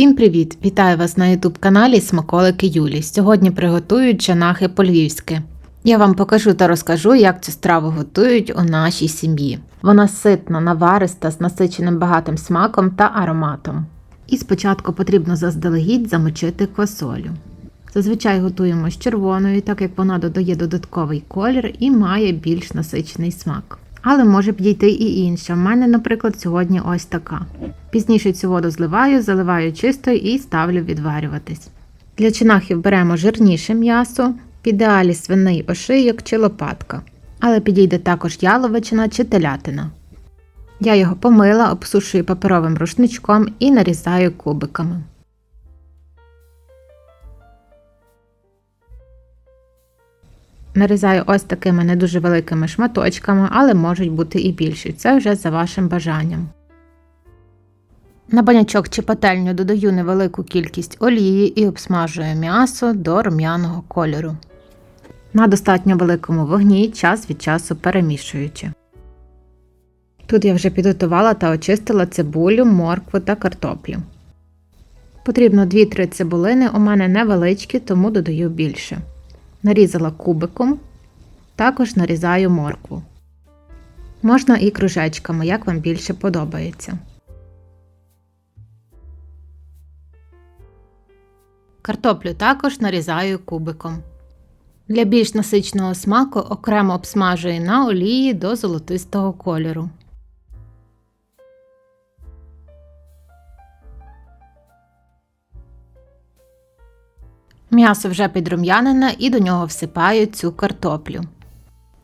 Всім привіт! Вітаю вас на youtube каналі Смаколики Юлі. Сьогодні приготую чанахи по-львівськи. Я вам покажу та розкажу, як цю страву готують у нашій сім'ї. Вона ситна, навариста, з насиченим багатим смаком та ароматом. І спочатку потрібно заздалегідь замочити квасолю. Зазвичай готуємо з червоною, так як вона додає додатковий колір і має більш насичений смак. Але може підійти і інша. У мене, наприклад, сьогодні ось така. Пізніше цю воду зливаю, заливаю чистою і ставлю відварюватись. Для чинахів беремо жирніше м'ясо, в ідеалі свиний ошийок чи лопатка. Але підійде також яловичина чи телятина. Я його помила, обсушую паперовим рушничком і нарізаю кубиками. Нарізаю ось такими не дуже великими шматочками, але можуть бути і більші. Це вже за вашим бажанням. На банячок чи пательню додаю невелику кількість олії і обсмажую м'ясо до рум'яного кольору. На достатньо великому вогні час від часу перемішуючи. Тут я вже підготувала та очистила цибулю, моркву та картоплю. Потрібно 2-3 цибулини, у мене невеличкі, тому додаю більше. Нарізала кубиком, також нарізаю моркву. Можна і кружечками, як вам більше подобається. Картоплю також нарізаю кубиком. Для більш насичного смаку окремо обсмажую на олії до золотистого кольору. М'ясо вже підрум'янене і до нього всипаю цю картоплю.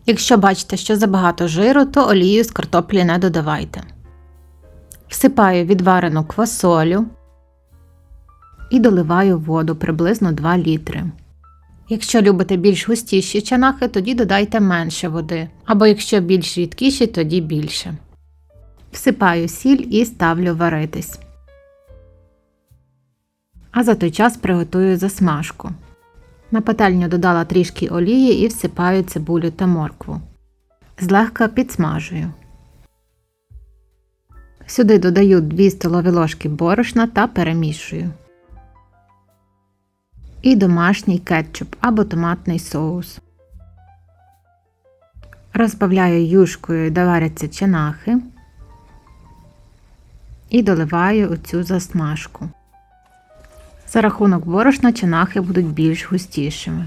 Якщо бачите, що забагато жиру, то олію з картоплі не додавайте. Всипаю відварену квасолю і доливаю воду приблизно 2 літри. Якщо любите більш густіші чанахи, тоді додайте менше води, або якщо більш рідкіші, тоді більше. Всипаю сіль і ставлю варитись. А за той час приготую засмажку. На пательню додала трішки олії і всипаю цибулю та моркву. Злегка підсмажую. Сюди додаю 2 столові ложки борошна та перемішую. І домашній кетчуп або томатний соус. Розбавляю юшкою, де варяться чинахи. І доливаю у цю засмажку. За рахунок борошна чинахи будуть більш густішими.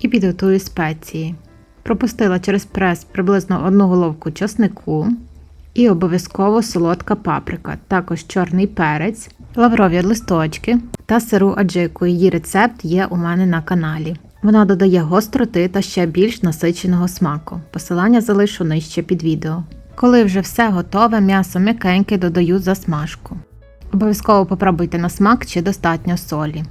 І підготую спеції. Пропустила через прес приблизно одну головку часнику і обов'язково солодка паприка, також чорний перець, лаврові листочки та сиру аджику. Її рецепт є у мене на каналі. Вона додає гостроти та ще більш насиченого смаку. Посилання залишу нижче під відео. Коли вже все готове, м'ясо м'якеньке додаю засмажку. Обов'язково попробуйте на смак чи достатньо солі.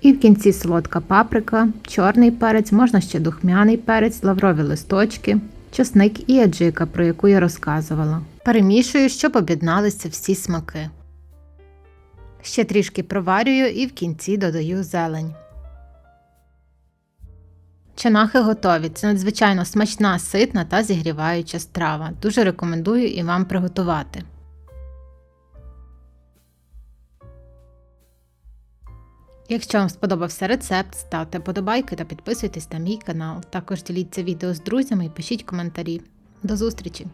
І в кінці солодка паприка, чорний перець, можна ще духмяний перець, лаврові листочки, чесник і аджика, про яку я розказувала. Перемішую, щоб об'єдналися всі смаки. Ще трішки проварюю і в кінці додаю зелень. Чинахи готові. Це надзвичайно смачна, ситна та зігріваюча страва. Дуже рекомендую і вам приготувати. Якщо вам сподобався рецепт, ставте подобайки та підписуйтесь на мій канал. Також діліться відео з друзями і пишіть коментарі. До зустрічі!